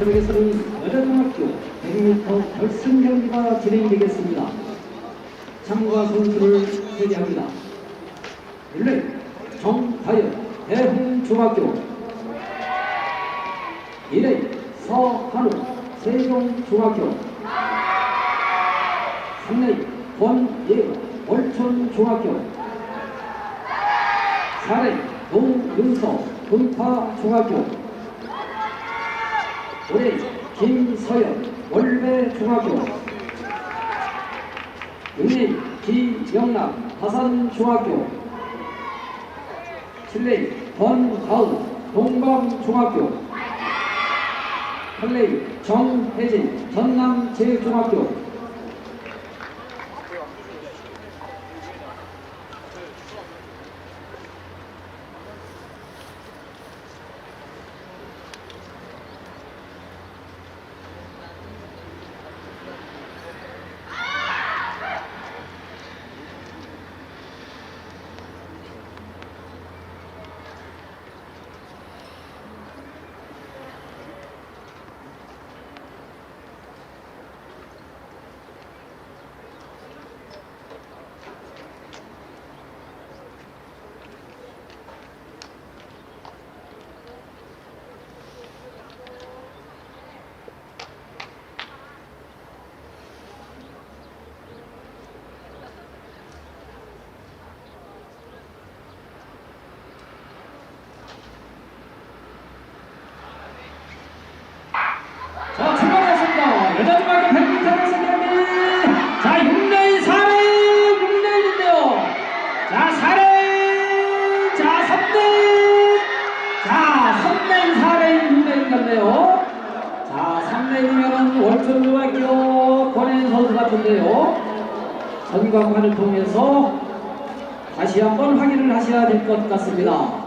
트랙에서는 여자중학교 100m 결승 경기가 진행되겠습니다. 참가 선수를 소개합니다. 1레 정다현 대흥중학교 2레 서한우 세종중학교 3레 권예우 월천중학교 4레 노윤서 분파중학교 5레 김서연 월배중학교. 6레 기영락 화산중학교. 7레 권가우 동방중학교. 8레 정혜진 전남제중학교 자, 출발했습니다. 여자중학교 100m 결승경기. 자, 6레인, 4레인, 6레인인데요. 자, 4레인, 자, 3레인. 자, 3레인, 4레인, 6레인 같네요. 자, 3레인이면 월천중학교 같은데요. 전광판을 통해서 다시 한번 확인을 하셔야 될 것 같습니다.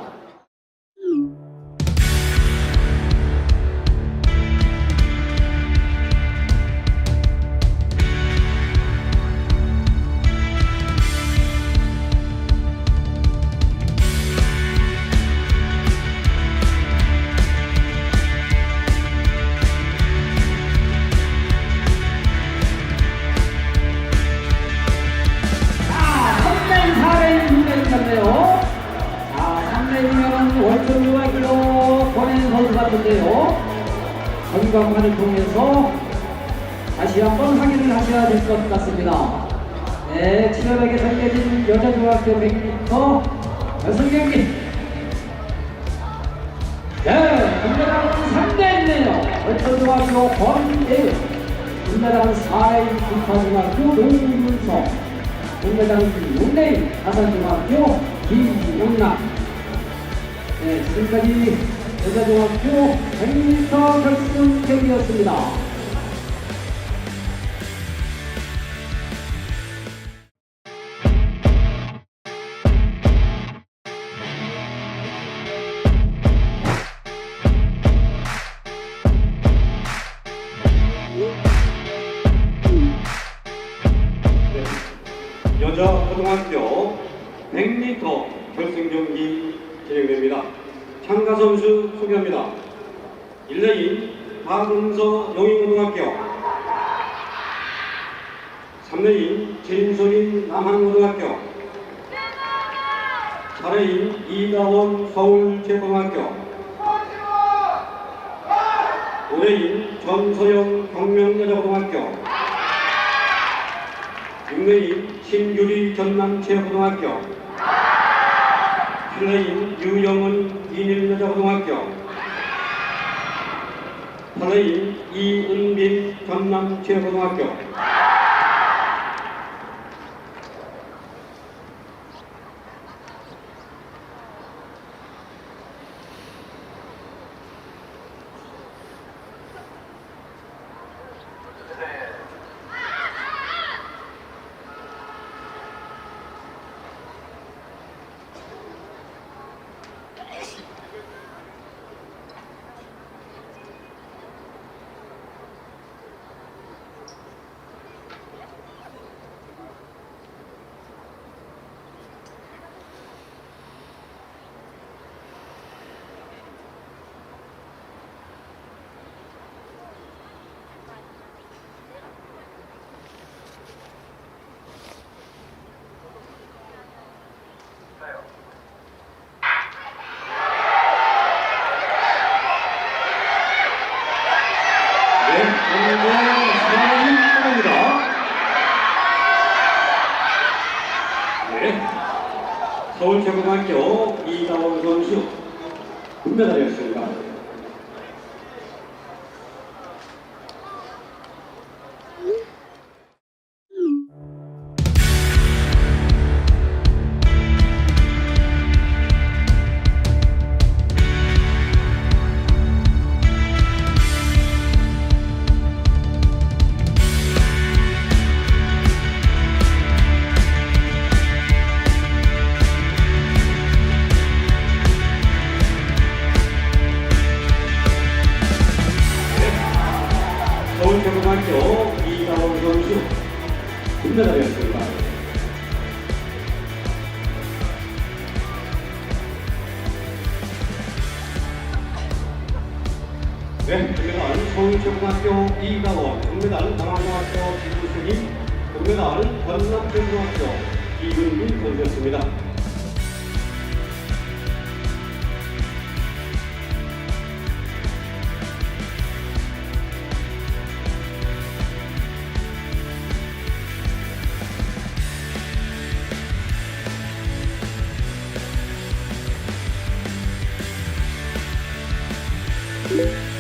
전광판을 통해서 다시 한번 확인을 하셔야 될 것 같습니다. 네, 치열하게 전개진 여자중학교 100m 결승 경기. 네, 금메달은 3대 있네요. 월천중학교 권예은, 금메달은 4레인 군사중학교 노윤서, 금메달은 6레인 가산중학교 김용남. 네, 지금까지 여자중학교 100m 결승 경기였습니다. 참가 선수 소개합니다. 1레인 박은서 영인고등학교. 3레인 진소린 남한고등학교. 4레인 이다원 서울제고등학교. 5레인 전서영 경명여자고등학교. 6레인 신유리 전남체육고등학교 7레인 유영은 이닐여자고등학교 8레인 이은빈 전남체육고등학교 서울체고등학교 이다원 선수 금메달이었습니 서울체고등학교 이다원 선수 금메달이었습니다. 네, 금메달 서울체고등학교 이다원, 금메달 강화중학교 김우승이, 금메달 전남체고등학교 이근민 선수였습니다. Bye.